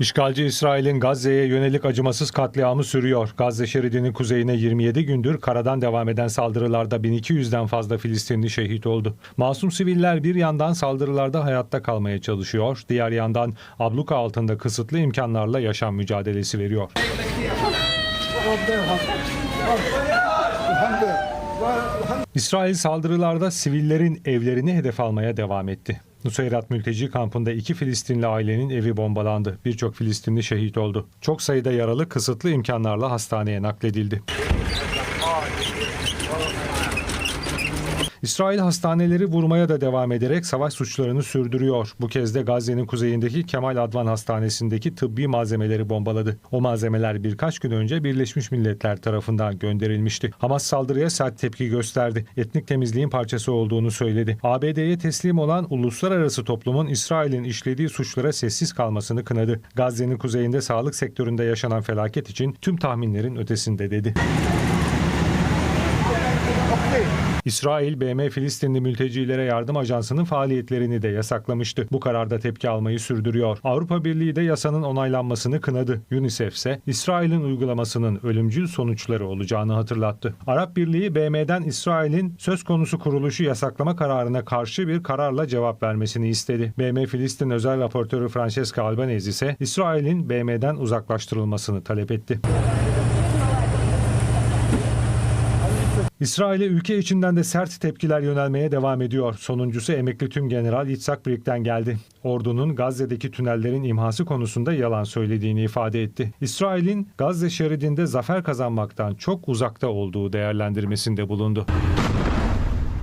İşgalci İsrail'in Gazze'ye yönelik acımasız katliamı sürüyor. Gazze şeridinin kuzeyine 27 gündür karadan devam eden saldırılarda 1200'den fazla Filistinli şehit oldu. Masum siviller bir yandan saldırılarda hayatta kalmaya çalışıyor, diğer yandan abluka altında kısıtlı imkanlarla yaşam mücadelesi veriyor. İsrail saldırılarda sivillerin evlerini hedef almaya devam etti. Nusayrat mülteci kampında iki Filistinli ailenin evi bombalandı. Birçok Filistinli şehit oldu. Çok sayıda yaralı kısıtlı imkanlarla hastaneye nakledildi. İsrail hastaneleri vurmaya da devam ederek savaş suçlarını sürdürüyor. Bu kez de Gazze'nin kuzeyindeki Kemal Advan Hastanesi'ndeki tıbbi malzemeleri bombaladı. O malzemeler birkaç gün önce Birleşmiş Milletler tarafından gönderilmişti. Hamas saldırıya sert tepki gösterdi. Etnik temizliğin parçası olduğunu söyledi. ABD'ye teslim olan uluslararası toplumun İsrail'in işlediği suçlara sessiz kalmasını kınadı. Gazze'nin kuzeyinde sağlık sektöründe yaşanan felaket için tüm tahminlerin ötesinde dedi. İsrail, BM Filistinli mültecilere yardım ajansının faaliyetlerini de yasaklamıştı. Bu kararda tepki almayı sürdürüyor. Avrupa Birliği de yasanın onaylanmasını kınadı. UNICEF ise İsrail'in uygulamasının ölümcül sonuçları olacağını hatırlattı. Arap Birliği, BM'den İsrail'in söz konusu kuruluşu yasaklama kararına karşı bir kararla cevap vermesini istedi. BM Filistin özel raportörü Francesca Albanese ise İsrail'in BM'den uzaklaştırılmasını talep etti. İsrail'e ülke içinden de sert tepkiler yönelmeye devam ediyor. Sonuncusu emekli tüm general Yitzhak Brik'ten geldi. Ordunun Gazze'deki tünellerin imhası konusunda yalan söylediğini ifade etti. İsrail'in Gazze şeridinde zafer kazanmaktan çok uzakta olduğu değerlendirmesinde bulundu.